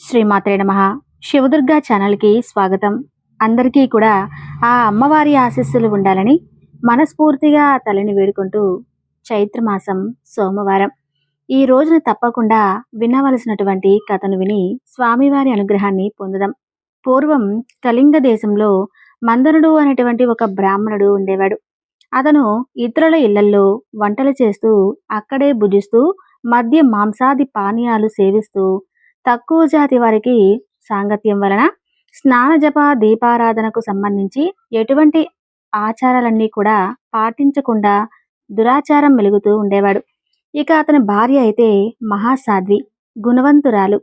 శ్రీమాత్రే నమ. శివదుర్గా ఛానల్కి స్వాగతం. అందరికీ కూడా ఆ అమ్మవారి ఆశీస్సులు ఉండాలని మనస్ఫూర్తిగా తలని తల్లిని వేడుకుంటూ చైత్రమాసం సోమవారం. ఈ రోజున తప్పకుండా వినవలసినటువంటి కథను విని స్వామివారి అనుగ్రహాన్ని పొందడం పూర్వం కళింగ దేశంలో మందనుడు అనేటువంటి ఒక బ్రాహ్మణుడు ఉండేవాడు. అతను ఇతరుల ఇళ్ళల్లో వంటలు చేస్తూ అక్కడే భుజిస్తూ మద్య మాంసాది పానీయాలు సేవిస్తూ తక్కువ జాతి వారికి సాంగత్యం వలన స్నాన జప దీపారాధనకు సంబంధించి ఎటువంటి ఆచారాలన్నీ కూడా పాటించకుండా దురాచారం మెలుగుతూ ఉండేవాడు. ఇక అతని భార్య అయితే మహాసాధ్వి గుణవంతురాలు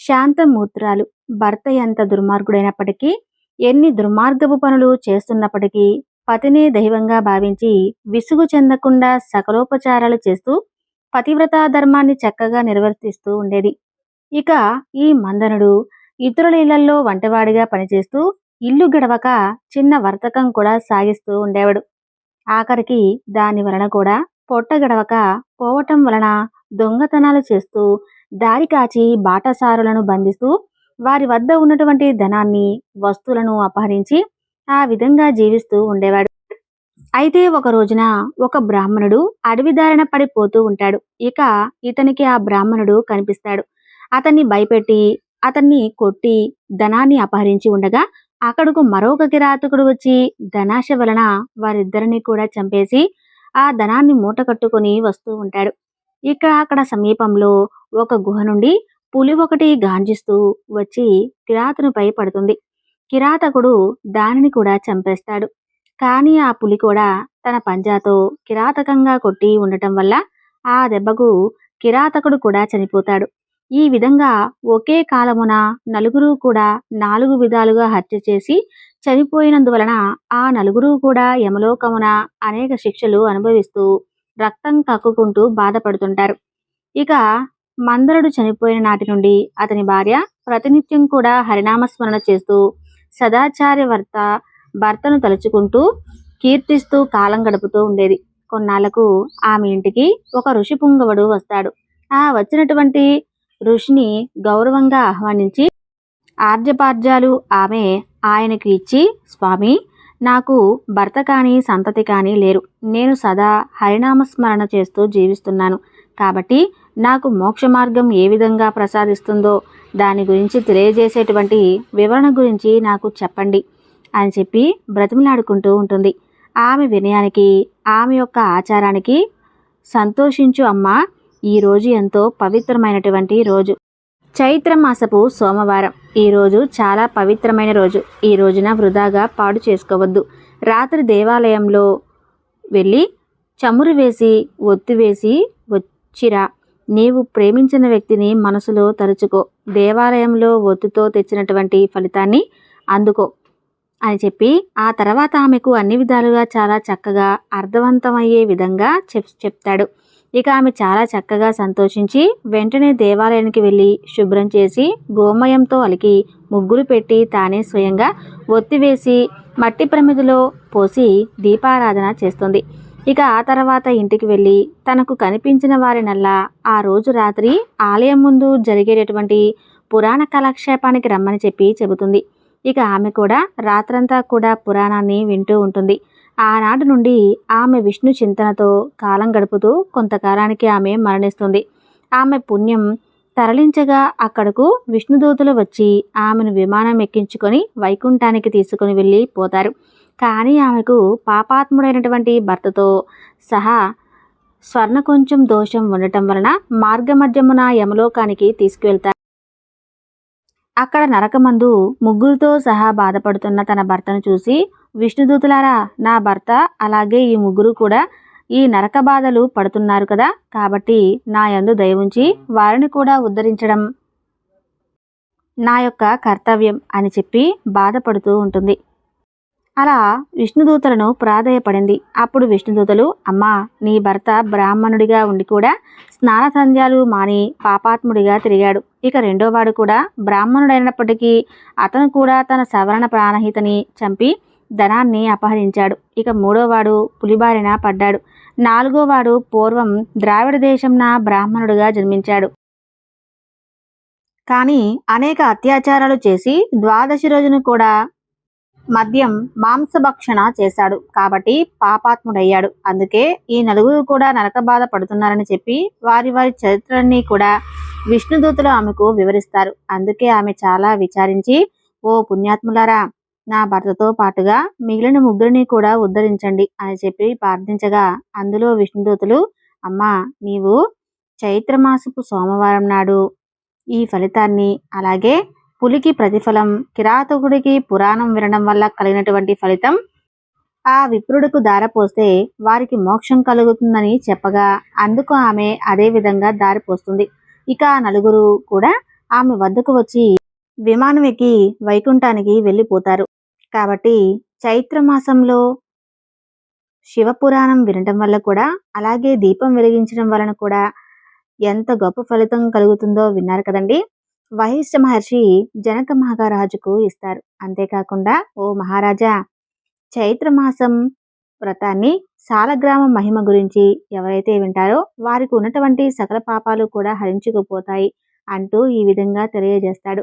శాంతమూత్రాలు భర్త ఎంత దుర్మార్గుడైనప్పటికీ ఎన్ని దుర్మార్గపు పనులు చేస్తున్నప్పటికీ పతినే దైవంగా భావించి విసుగు చెందకుండా సకలోపచారాలు చేస్తూ పతివ్రతా ధర్మాన్ని చక్కగా నిర్వర్తిస్తూ ఉండేది. ఇక ఈ మందనుడు ఇతరుల ఇళ్ళల్లో వంటవాడిగా పనిచేస్తూ ఇల్లు గడవక చిన్న వర్తకం కూడా సాగిస్తూ ఉండేవాడు. ఆఖరికి దాని వలన కూడా పొట్ట గడవక పోవటం వలన దొంగతనాలు చేస్తూ దారి కాచి బాటసారులను బంధిస్తూ వారి వద్ద ఉన్నటువంటి ధనాన్ని వస్తువులను అపహరించి ఆ విధంగా జీవిస్తూ ఉండేవాడు. అయితే ఒక రోజున ఒక బ్రాహ్మణుడు అడవి దారిన పడిపోతూ ఉంటాడు. ఇక ఇతనికి ఆ బ్రాహ్మణుడు కనిపిస్తాడు. అతన్ని భయపెట్టి అతన్ని కొట్టి ధనాన్ని అపహరించి ఉండగా అక్కడకు మరొక కిరాతకుడు వచ్చి ధనాశ వలన వారిద్దరిని కూడా చంపేసి ఆ ధనాన్ని మూట కట్టుకొని వస్తూ ఉంటాడు. ఇక్కడ అక్కడ సమీపంలో ఒక గుహ నుండి పులి ఒకటి గాంజిస్తూ వచ్చి కిరాతనుపై పడుతుంది. కిరాతకుడు దానిని కూడా చంపేస్తాడు. కానీ ఆ పులి కూడా తన పంజాతో కిరాతకంగా కొట్టి ఉండటం వల్ల ఆ దెబ్బకు కిరాతకుడు కూడా చనిపోతాడు. ఈ విధంగా ఒకే కాలమున నలుగురు కూడా నాలుగు విధాలుగా హత్య చేసి చనిపోయినందువలన ఆ నలుగురు కూడా యమలోకమున అనేక శిక్షలు అనుభవిస్తూ రక్తం కక్కుకుంటూ బాధపడుతుంటారు. ఇక మందరుడు చనిపోయిన నాటి నుండి అతని భార్య ప్రతినిత్యం కూడా హరినామస్మరణ చేస్తూ సదాచార్యవర్త భర్తను తలుచుకుంటూ కీర్తిస్తూ కాలం గడుపుతూ ఉండేది. కొన్నాళ్ళకు ఆమె ఇంటికి ఒక ఋషి పుంగవుడు వస్తాడు. ఆ వచ్చినటువంటి ఋషిని గౌరవంగా ఆహ్వానించి ఆర్జపార్జాలు ఆమె ఆయనకి ఇచ్చి స్వామి నాకు భర్త కానీ సంతతి కానీ లేరు. నేను సదా హరినామస్మరణ చేస్తూ జీవిస్తున్నాను. కాబట్టి నాకు మోక్ష మార్గం ఏ విధంగా ప్రసాదిస్తుందో దాని గురించి తెలియజేసేటువంటి వివరణ గురించి నాకు చెప్పండి అని చెప్పి బ్రతిమలాడుకుంటూ ఉంటుంది. ఆమె వినయానికి ఆమె యొక్క ఆచారానికి సంతోషించు అమ్మా ఈ రోజు ఎంతో పవిత్రమైనటువంటి రోజు. చైత్ర మాసపు సోమవారం. ఈ రోజు చాలా పవిత్రమైన రోజు. ఈ రోజున వృధాగా పాడు చేసుకోవద్దు. రాత్రి దేవాలయంలో వెళ్ళి చమురు వేసి ఒత్తి వేసి వచ్చిరా. నీవు ప్రేమించిన వ్యక్తిని మనసులో తలుచుకో. దేవాలయంలో ఒత్తుతో తెచ్చినటువంటి ఫలితాన్ని అందుకో అని చెప్పి ఆ తర్వాత ఆమెకు అన్ని విధాలుగా చాలా చక్కగా అర్థవంతమయ్యే విధంగా చెప్ చెప్తాడు. ఇక ఆమె చాలా చక్కగా సంతోషించి వెంటనే దేవాలయానికి వెళ్ళి శుభ్రం చేసి గోమయంతో అలికి ముగ్గులు పెట్టి తానే స్వయంగా ఒత్తివేసి మట్టి ప్రమిదిలో పోసి దీపారాధన చేస్తుంది. ఇక ఆ తర్వాత ఇంటికి వెళ్ళి తనకు కనిపించిన వారినల్లా ఆ రోజు రాత్రి ఆలయం ముందు జరిగేటటువంటి పురాణ కాలక్షేపానికి రమ్మని చెప్పి చెబుతుంది. ఇక ఆమె కూడా రాత్రంతా కూడా పురాణాన్ని వింటూ ఉంటుంది. ఆనాటి నుండి ఆమె విష్ణు చింతనతో కాలం గడుపుతూ కొంతకాలానికి ఆమె మరణిస్తుంది. ఆమె పుణ్యం తరలించగా అక్కడకు విష్ణుదూతలు వచ్చి ఆమెను విమానం ఎక్కించుకొని వైకుంఠానికి తీసుకుని వెళ్ళి పోతారు. కానీ ఆమెకు పాపాత్ముడైనటువంటి భర్తతో సహా స్వర్ణ కొంచెం దోషం ఉండటం వలన మార్గమధ్యమున యమలోకానికి తీసుకువెళ్తారు. అక్కడ నరకమందు ముగ్గురితో సహా బాధపడుతున్న తన భర్తను చూసి విష్ణుదూతులారా నా భర్త అలాగే ఈ ముగ్గురు కూడా ఈ నరక బాధలు పడుతున్నారు కదా కాబట్టి నా యందు దయవుంచి వారిని కూడా ఉద్ధరించడం నా యొక్క కర్తవ్యం అని చెప్పి బాధపడుతూ ఉంటుంది. అలా విష్ణుదూతలను ప్రాధేయపడింది. అప్పుడు విష్ణుదూతలు అమ్మా నీ భర్త బ్రాహ్మణుడిగా ఉండి కూడా స్నాన సంధ్యాలు మాని పాపాత్ముడిగా తిరిగాడు. ఇక రెండోవాడు కూడా బ్రాహ్మణుడైనప్పటికీ అతను కూడా తన సవరణ ప్రాణహితని చంపి ధనాన్ని అపహరించాడు. ఇక మూడోవాడు పులిబారిన పడ్డాడు. నాలుగోవాడు పూర్వం ద్రావిడ దేశంన బ్రాహ్మణుడుగా జన్మించాడు. కానీ అనేక అత్యాచారాలు చేసి ద్వాదశి రోజున కూడా మద్యం మాంసభక్షణ చేశాడు. కాబట్టి పాపాత్ముడయ్యాడు. అందుకే ఈ నలుగురు కూడా నరక బాధ పడుతున్నారని చెప్పి వారి వారి చరిత్రని కూడా విష్ణుదూతులు ఆమెకు వివరిస్తారు. అందుకే ఆమె చాలా విచారించి ఓ పుణ్యాత్ములారా నా భర్తతో పాటుగా మిగిలిన ముగ్గురిని కూడా ఉద్ధరించండి అని చెప్పి ప్రార్థించగా అందులో విష్ణుదూతులు అమ్మా నీవు చైత్రమాసపు సోమవారం నాడు ఈ ఫలితాన్ని అలాగే పులికి ప్రతిఫలం కిరాతకుడికి పురాణం వినడం వల్ల కలిగినటువంటి ఫలితం ఆ విప్రుడికు దారపోస్తే వారికి మోక్షం కలుగుతుందని చెప్పగా అందుకు ఆమె అదే విధంగా దారిపోస్తుంది. ఇక నలుగురు కూడా ఆమె వద్దకు వచ్చి విమానం ఎక్కి వైకుంఠానికి వెళ్ళిపోతారు. కాబట్టి చైత్ర మాసంలో శివపురాణం వినటం వల్ల కూడా అలాగే దీపం వెలిగించడం వలన కూడా ఎంత గొప్ప ఫలితం కలుగుతుందో విన్నారు కదండి. వహిష్ఠ మహర్షి జనక మహారాజుకు ఇస్తారు. అంతేకాకుండా ఓ మహారాజా చైత్రమాసం వ్రతాన్ని సాలగ్రామ మహిమ గురించి ఎవరైతే వింటారో వారికి ఉన్నటువంటి సకల పాపాలు కూడా హరించుకుపోతాయి అంటూ ఈ విధంగా తెలియజేస్తాడు.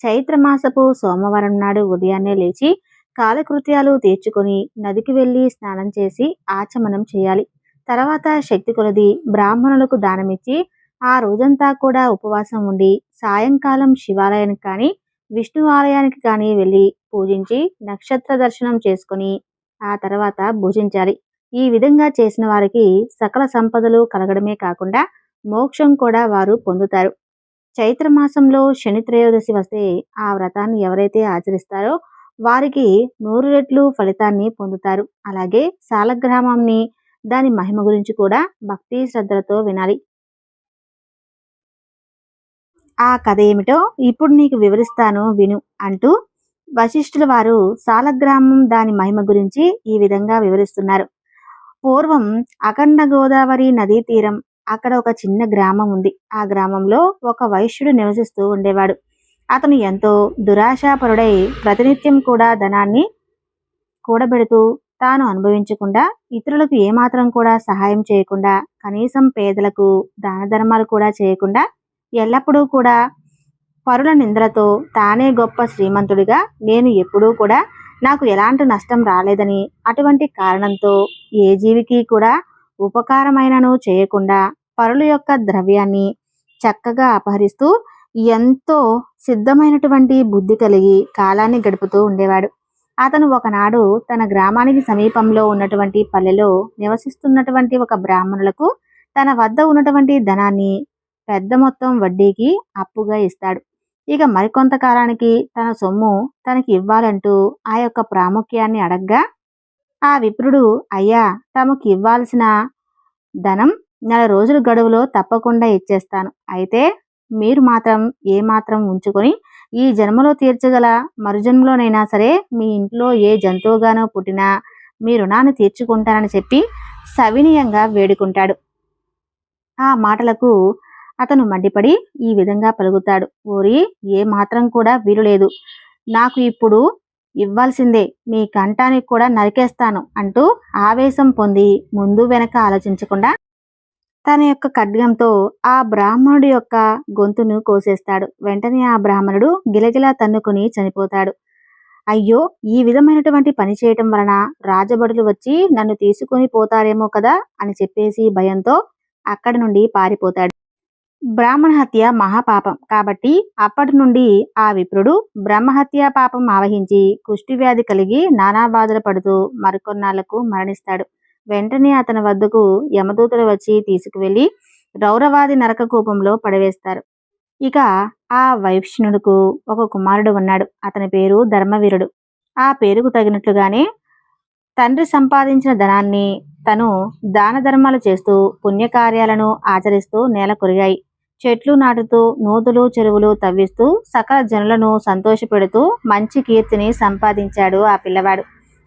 చైత్రమాసపు సోమవారం నాడు ఉదయాన్నే లేచి కాలకృత్యాలు తీర్చుకొని నదికి వెళ్ళి స్నానం చేసి ఆచమనం చేయాలి. తర్వాత శక్తి కొలది బ్రాహ్మణులకు దానమిచ్చి ఆ రోజంతా కూడా ఉపవాసం ఉండి సాయంకాలం శివాలయానికి కానీ విష్ణు ఆలయానికి కానీ వెళ్ళి పూజించి నక్షత్ర దర్శనం చేసుకుని ఆ తర్వాత భుజించాలి. ఈ విధంగా చేసిన వారికి సకల సంపదలు కలగడమే కాకుండా మోక్షం కూడా వారు పొందుతారు. చైత్ర మాసంలో శని త్రయోదశి వస్తే ఆ వ్రతాన్ని ఎవరైతే ఆచరిస్తారో వారికి నూరు రెట్లు ఫలితాన్ని పొందుతారు. అలాగే సాలగ్రామంని దాని మహిమ గురించి కూడా భక్తి శ్రద్ధలతో వినాలి. ఆ కథ ఏమిటో ఇప్పుడు నీకు వివరిస్తాను విను అంటూ వశిష్ఠుల వారు సాలగ్రామం దాని మహిమ గురించి ఈ విధంగా వివరిస్తున్నారు. పూర్వం అఖండ గోదావరి నదీ తీరం అక్కడ ఒక చిన్న గ్రామం ఉంది. ఆ గ్రామంలో ఒక వైశ్యుడు నివసిస్తూ ఉండేవాడు. అతను ఎంతో దురాశాపరుడై ప్రతినిత్యం కూడా ధనాన్ని కూడబెడుతూ తాను అనుభవించకుండా ఇతరులకు ఏమాత్రం కూడా సహాయం చేయకుండా కనీసం పేదలకు దాన ధర్మాలు కూడా చేయకుండా ఎల్లప్పుడూ కూడా పరుల నిందలతో తానే గొప్ప శ్రీమంతుడిగా నేను ఎప్పుడూ కూడా నాకు ఎలాంటి నష్టం రాలేదని అటువంటి కారణంతో ఏ జీవికి కూడా ఉపకారమైనను చేయకుండా పరుల యొక్క ద్రవ్యాన్ని చక్కగా అపహరిస్తూ ఎంతో సిద్ధమైనటువంటి బుద్ధి కలిగి కాలాన్ని గడుపుతూ ఉండేవాడు. అతను ఒకనాడు తన గ్రామానికి సమీపంలో ఉన్నటువంటి పల్లెలో నివసిస్తున్నటువంటి ఒక బ్రాహ్మణులకు తన వద్ద ఉన్నటువంటి ధనాన్ని పెద్ద మొత్తం వడ్డీకి అప్పుగా ఇస్తాడు. ఇక మరికొంతకాలానికి తన సొమ్ము తనకి ఇవ్వాలంటూ ఆ యొక్క ప్రాముఖ్యాన్ని అడగ్గా ఆ విప్రుడు అయ్యా తమకు ఇవ్వాల్సిన ధనం నెల రోజుల గడువులో తప్పకుండా ఇచ్చేస్తాను. అయితే మీరు మాత్రం ఏ మాత్రం ఉంచుకొని ఈ జన్మలో తీర్చగల మరుజన్మలోనైనా సరే మీ ఇంట్లో ఏ జంతువుగానో పుట్టినా మీ రుణాన్ని తీర్చుకుంటానని చెప్పి సవినీయంగా వేడుకుంటాడు. ఆ మాటలకు అతను మండిపడి ఈ విధంగా పలుకుతాడు. ఓరి ఏ మాత్రం కూడా వీలులేదు. నాకు ఇప్పుడు ఇవ్వాల్సిందే. మీ కంఠానికి కూడా నరికేస్తాను అంటూ ఆవేశం పొంది ముందు వెనక ఆలోచించకుండా తన యొక్క ఖడ్గంతో ఆ బ్రాహ్మణుడి యొక్క గొంతును కోసేస్తాడు. వెంటనే ఆ బ్రాహ్మణుడు గిలగిలా తన్నుకుని చనిపోతాడు. అయ్యో ఈ విధమైనటువంటి పని చేయటం వలన రాజబడులు వచ్చి నన్ను తీసుకొని పోతారేమో కదా అని చెప్పేసి భయంతో అక్కడి నుండి పారిపోతాడు. బ్రాహ్మణ హత్య మహాపాపం. కాబట్టి అప్పటి నుండి ఆ విప్రుడు బ్రహ్మహత్య పాపం ఆవహించి కుష్టివ్యాధి కలిగి నానా బాధలు పడుతూ మరికొన్నాళ్ళకు మరణిస్తాడు. వెంటనే అతని వద్దకు యమదూతలు వచ్చి తీసుకువెళ్ళి రౌరవాది నరక కూపంలో పడవేస్తారు. ఇక ఆ వైష్ణుడుకు ఒక కుమారుడు ఉన్నాడు. అతని పేరు ధర్మవీరుడు. ఆ పేరుకు తగినట్లుగానే తండ్రి సంపాదించిన ధనాన్ని తను దాన ధర్మాలు చేస్తూ పుణ్యకార్యాలను ఆచరిస్తూ నేల కొరిగాయి. చెట్లు నాటుతూ నూతులు చెరువులు తవ్విస్తూ సకల జనులను సంతోషపెడుతూ మంచి కీర్తిని సంపాదించాడు ఆ పిల్లవాడు.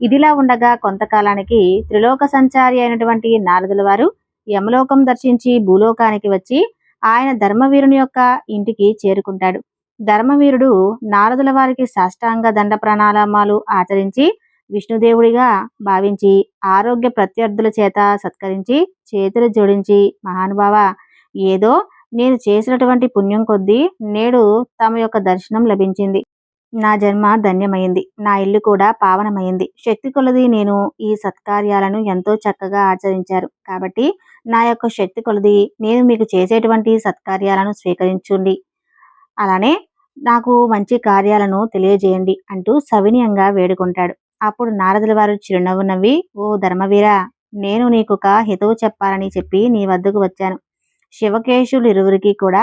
ఇదిలా ఉండగా కొంతకాలానికి త్రిలోక సంచారి అయినటువంటి నారదుల వారు యమలోకం దర్శించి భూలోకానికి వచ్చి ఆయన ధర్మవీరుని యొక్క ఇంటికి చేరుకుంటాడు. ధర్మవీరుడు నారదుల వారికి సాష్టాంగ దండ ప్రణాళామాలు ఆచరించి విష్ణుదేవుడిగా భావించి ఆరోగ్య ప్రత్యర్థుల చేత సత్కరించి చేతులు జోడించి మహానుభావ ఏదో నేను చేసినటువంటి పుణ్యం కొద్దీ నేడు తమ యొక్క దర్శనం లభించింది. నా జన్మ ధన్యమైంది. నా ఇల్లు కూడా పావనమైంది. శక్తి కొలది నేను ఈ సత్కార్యాలను ఎంతో చక్కగా ఆచరించారు. కాబట్టి నా యొక్క శక్తి కొలది నేను మీకు చేసేటువంటి సత్కార్యాలను స్వీకరించుండి. అలానే నాకు మంచి కార్యాలను తెలియజేయండి అంటూ సవినీయంగా వేడుకుంటాడు. అప్పుడు నారదుల వారు చిరునవ్వు నవ్వి ఓ ధర్మవీర నేను నీకు ఒక హితవు చెప్పాలని చెప్పి నీ వద్దకు వచ్చాను. శివకేశులు ఇరువురికి కూడా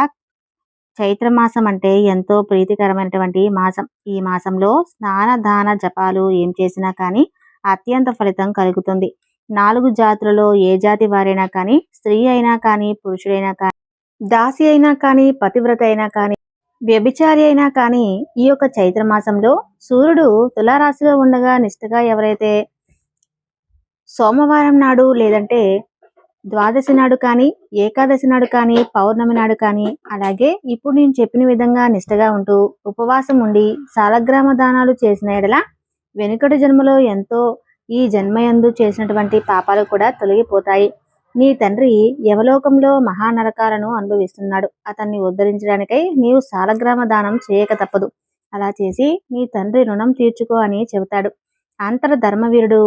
చైత్రమాసం అంటే ఎంతో ప్రీతికరమైనటువంటి మాసం. ఈ మాసంలో స్నాన దాన జపాలు ఏం చేసినా కానీ అత్యంత ఫలితం కలుగుతుంది. నాలుగు జాతులలో ఏ జాతి వారైనా కానీ స్త్రీ అయినా కానీ పురుషుడైనా కానీ దాసి అయినా కానీ పతివ్రత అయినా కానీ వ్యభిచారి అయినా కానీ ఈ యొక్క చైత్రమాసంలో సూర్యుడు తులారాశిలో ఉండగా నిష్ఠగా ఎవరైతే సోమవారం నాడు లేదంటే ద్వాదశి నాడు కానీ ఏకాదశి నాడు కానీ పౌర్ణమి నాడు కానీ అలాగే ఇప్పుడు నేను చెప్పిన విధంగా నిష్టగా ఉంటూ ఉపవాసం ఉండి సాలగ్రామ దానాలు చేసిన ఎడల వెనుకటి జన్మలో ఎంతో ఈ జన్మయందు చేసినటువంటి పాపాలు కూడా తొలగిపోతాయి. నీ తండ్రి యవలోకంలో మహానరకాలను అనుభవిస్తున్నాడు. అతన్ని ఉద్ధరించడానికై నీవు సాలగ్రామ దానం చేయక తప్పదు. అలా చేసి నీ తండ్రి రుణం తీర్చుకో అని చెబుతాడు. అంతర ధర్మవీరుడు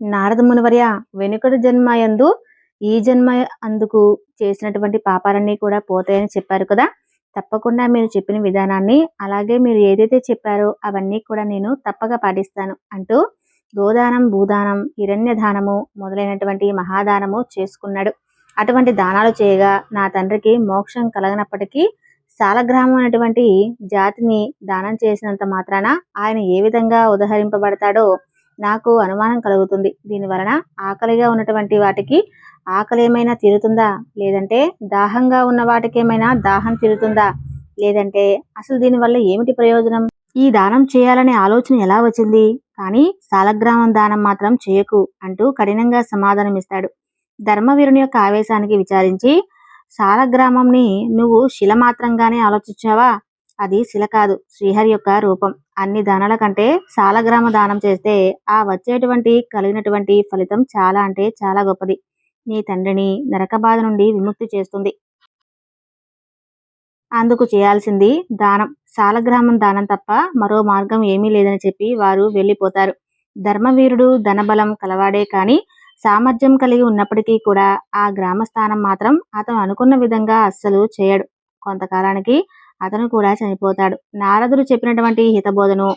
నారద మునివర్య వెనుకటి జన్మయందు ఈ జన్మ అందుకు చేసినటువంటి పాపాలన్నీ కూడా పోతాయని చెప్పారు కదా. తప్పకుండా మీరు చెప్పిన విధానాన్ని అలాగే మీరు ఏదైతే చెప్పారో అవన్నీ కూడా నేను తప్పక పాటిస్తాను అంటూ గోదానం భూదానం హిరణ్య దానము మొదలైనటువంటి మహాదానము చేసుకున్నాడు. అటువంటి దానాలు చేయగా నా తండ్రికి మోక్షం కలగనప్పటికీ సాలగ్రామం అనేటువంటి జాతిని దానం చేసినంత మాత్రాన ఆయన ఏ విధంగా ఉదహరింపబడతాడో నాకు అనుమానం కలుగుతుంది. దీని వలన ఆకలిగా ఉన్నటువంటి వాటికి ఆకలి ఏమైనా తీరుతుందా? లేదంటే దాహంగా ఉన్న వాటికి ఏమైనా దాహం తీరుతుందా? లేదంటే అసలు దీనివల్ల ఏమిటి ప్రయోజనం? ఈ దానం చేయాలనే ఆలోచన ఎలా వచ్చింది? కానీ సాలగ్రామం దానం మాత్రం చేయకు అంటూ కఠినంగా సమాధానమిస్తాడు. ధర్మవీరుని యొక్క ఆవేశానికి విచారించి సాలగ్రామంని నువ్వు శిల మాత్రంగానే ఆలోచించావా? అది శిల కాదు శ్రీహరి యొక్క రూపం. అన్ని దానాల కంటే సాలగ్రామ దానం చేస్తే ఆ వచ్చేటువంటి కలిగినటువంటి ఫలితం చాలా అంటే చాలా గొప్పది. నీ తండ్రిని నరక బాధ నుండి విముక్తి చేస్తుంది. అందుకు చేయాల్సింది దానం. సాలగ్రామం దానం తప్ప మరో మార్గం ఏమీ లేదని చెప్పి వారు వెళ్ళిపోతారు. ధర్మవీరుడు ధనబలం కలవాడే కానీ సామర్థ్యం కలిగి ఉన్నప్పటికీ కూడా ఆ గ్రామస్థానం మాత్రం అతను అనుకున్న విధంగా అస్సలు చేయడు. కొంతకాలానికి అతను కూడా చనిపోతాడు. నారదుడు చెప్పినటువంటి హితబోధను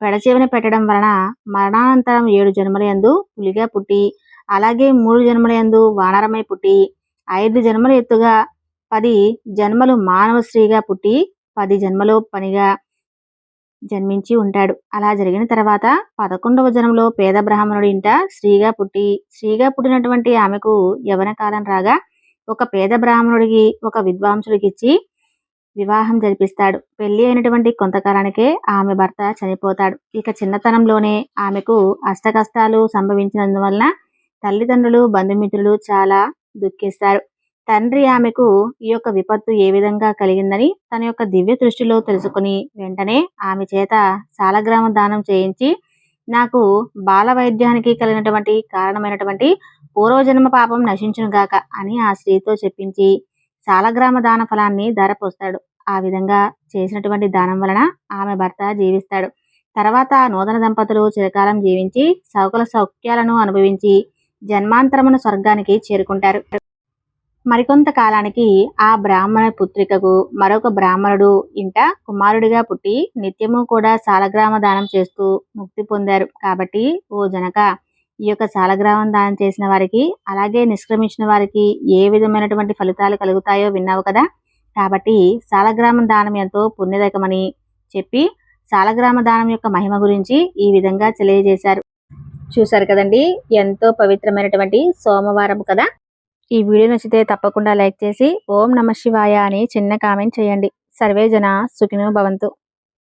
పెడచేవిన పెట్టడం వలన మరణానంతరం ఏడు జన్మలయందు పులిగా పుట్టి అలాగే మూడు జన్మల యందు వానరమై పుట్టి ఐదు జన్మల ఎత్తుగా పది జన్మలు మానవ స్త్రీగా పుట్టి పది జన్మలో పనిగా జన్మించి ఉంటాడు. అలా జరిగిన తర్వాత పదకొండవ జన్మలో పేద బ్రాహ్మణుడి ఇంట స్త్రీగా పుట్టి స్త్రీగా పుట్టినటువంటి ఆమెకు యవన కాలం రాగా ఒక పేద బ్రాహ్మణుడికి ఒక విద్వాంసుడికి ఇచ్చి వివాహం జరిపిస్తాడు. పెళ్ళి అయినటువంటి కొంతకాలానికే ఆమె భర్త చనిపోతాడు. ఇక చిన్నతనంలోనే ఆమెకు అష్టకష్టాలు సంభవించినందువలన తల్లిదండ్రులు బంధుమిత్రులు చాలా దుఃఖిస్తారు. తండ్రి ఆమెకు ఈ యొక్క విపత్తు ఏ విధంగా కలిగిందని తన యొక్క దివ్య దృష్టిలో తెలుసుకుని వెంటనే ఆమె చేత సాలగ్రామ దానం చేయించి నాకు బాల వైద్యానికి కలిగినటువంటి కారణమైనటువంటి పూర్వజన్మ పాపం నశించునుగాక అని ఆ స్త్రీతో చెప్పించి సాలగ్రామ దాన ఫలాన్ని ధరపోస్తాడు. ఆ విధంగా చేసినటువంటి దానం వలన ఆమె భర్త జీవిస్తాడు. తర్వాత నూతన దంపతులు చిరకాలం జీవించి సౌకల సౌఖ్యాలను అనుభవించి జన్మాంతరమున స్వర్గానికి చేరుకుంటారు. మరికొంత కాలానికి ఆ బ్రాహ్మణ పుత్రికకు మరొక బ్రాహ్మణుడు ఇంట కుమారుడిగా పుట్టి నిత్యము కూడా సాలగ్రామ దానం చేస్తూ ముక్తి పొందారు. కాబట్టి ఓ జనక ఈ యొక్క సాలగ్రామం దానం చేసిన వారికి అలాగే నిష్క్రమించిన వారికి ఏ విధమైనటువంటి ఫలితాలు కలుగుతాయో విన్నావు కదా? కాబట్టి సాలగ్రామం దానం ఎంతో పుణ్యదకమని చెప్పి సాలగ్రామ దానం యొక్క మహిమ గురించి ఈ విధంగా తెలియజేశారు. చూశారు కదండి? ఎంతో పవిత్రమైనటువంటి సోమవారం కదా? ఈ వీడియో నచ్చితే తప్పకుండా లైక్ చేసి ఓం నమ శివాయ అని చిన్న కామెంట్ చేయండి. సర్వే జన సుఖినో భవంతు.